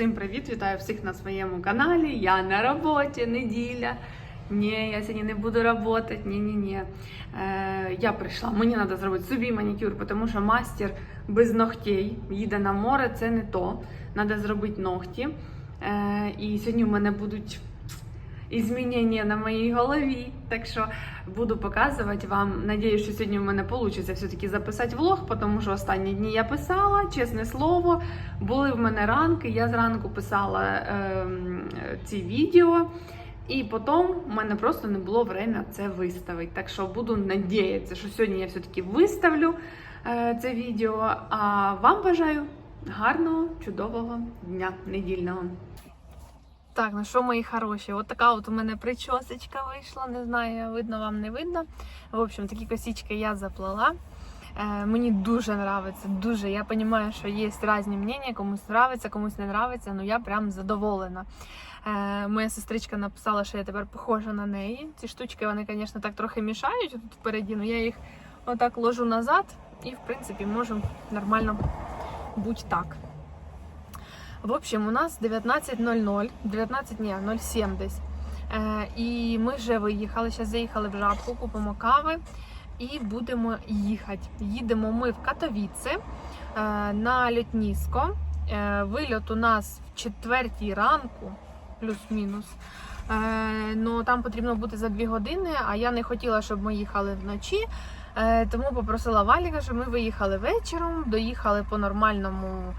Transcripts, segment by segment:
Всім привіт! Вітаю всіх на своєму каналі. Я на роботі, неділя. Ні, я сьогодні не буду працювати. Ні, ні, ні. Е, я прийшла. Мені треба зробити собі манікюр, тому що мастер без ногтей їде на море, це не то. Треба зробити ногті. Е, і сьогодні в мене будуть змінення на моїй голові. Так що буду показувати вам. Надіюсь, що сьогодні в мене вийде все-таки записати влог, тому що останні дні я писала, чесне слово. Були в мене ранки. Я зранку писала ем, ці відео. І потім в мене просто не було время це виставити. Так що буду надіятися, що сьогодні я все-таки виставлю е, це відео. А вам бажаю гарного, чудового дня недільного. Так, ну що, мої хороші, от така от у мене причосочка вийшла. Не знаю, видно вам не видно. В общем, такі косички я заплела. Е, мені дуже нравиться, дуже. Я розумію, що є різні мнення, комусь нравиться, комусь не нравиться, але я прям задоволена. Е, моя сестричка написала, що я тепер похожа на неї. Ці штучки, вони, звісно, так трохи мішають тут впереді, але я їх отак ложу назад і, в принципі, можу нормально бути так. В общем, у нас 19.00, 19, ні, 07 десь. Е, і ми вже виїхали. Зараз заїхали в жабку, купимо кави і будемо їхати. Їдемо ми в Катовіце е, на Льотніско. Е, вильот у нас в четвертій ранку, плюс-мінус. Е, ну там потрібно бути за дві години, а я не хотіла, щоб ми їхали вночі. Е, тому попросила Валіка, щоб ми виїхали вечором, доїхали по нормальному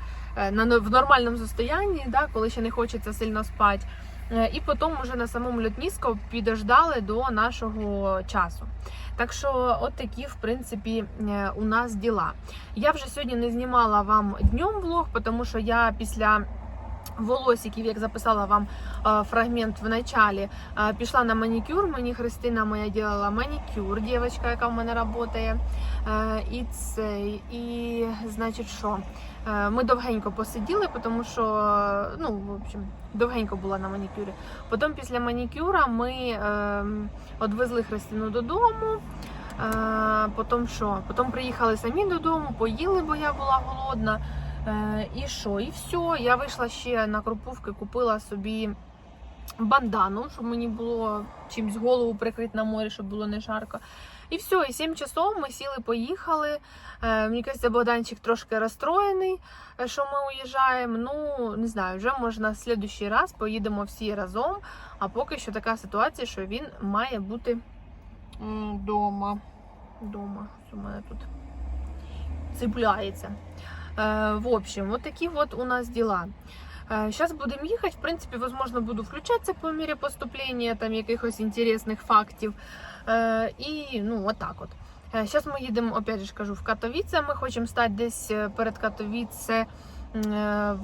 на в нормальному состоянні, да, коли ще не хочеться сильно спати. Е, І потім уже на самому льотніску підождали до нашого часу. Так що, от такі, в принципі, е, у нас діла. Я вже сьогодні не знімала вам днем влог, тому що я після волосиків, як записала вам фрагмент в началі, пішла на манікюр. Мені Христина моя ділила манікюр, дівчинка, яка в мене працює. І цей, і значить, що ми довгенько посиділи, тому що ну, в общем, довгенько була на манікюрі. Потім після манікюра ми е, відвезли Христину додому. Потім що? Потім приїхали самі додому, поїли, бо я була голодна. Е, і що? І все. Я вийшла ще на Кропувки, купила собі бандану, щоб мені було чимось голову прикрити на морі, щоб було не жарко. І все, і 7 часов ми сіли, поїхали. Е, мені кажеться, Богданчик трошки розстроєний, е, що ми уїжджаємо. Ну, не знаю, вже можна в следующий раз поїдемо всі разом. А поки що така ситуація, що він має бути вдома. Дома. В мене тут цепляється. Е, в общем, вот такі вот у нас діла. Зараз будемо їхати. В принципі, возможно, буду включатися по мірі поступлення там якихось інтересних фактів. Е, І ну, отак от. Зараз ми їдемо, опять же кажу, в Катовіце. Ми хочемо стати десь е, перед Катовіце,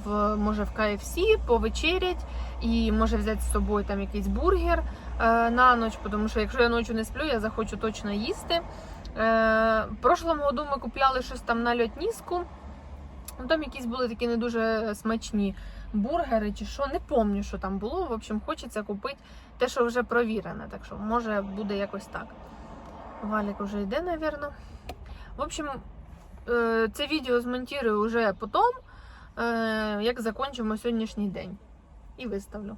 в, може в КФС, повечерять і може взяти з собою там якийсь бургер на ніч, тому що якщо я ночі не сплю, я захочу точно їсти. В прошлому году ми купляли щось там на льотніску. Ну, Там якісь були такі не дуже смачні бургери чи що, не пам'ятаю, що там було. В общем, хочеться купити те, що вже провірене. Так що, може, буде якось так. Валік вже йде, напевно. В общем, е, це відео змонтую вже потім, е, як закінчимо сьогоднішній день. І виставлю.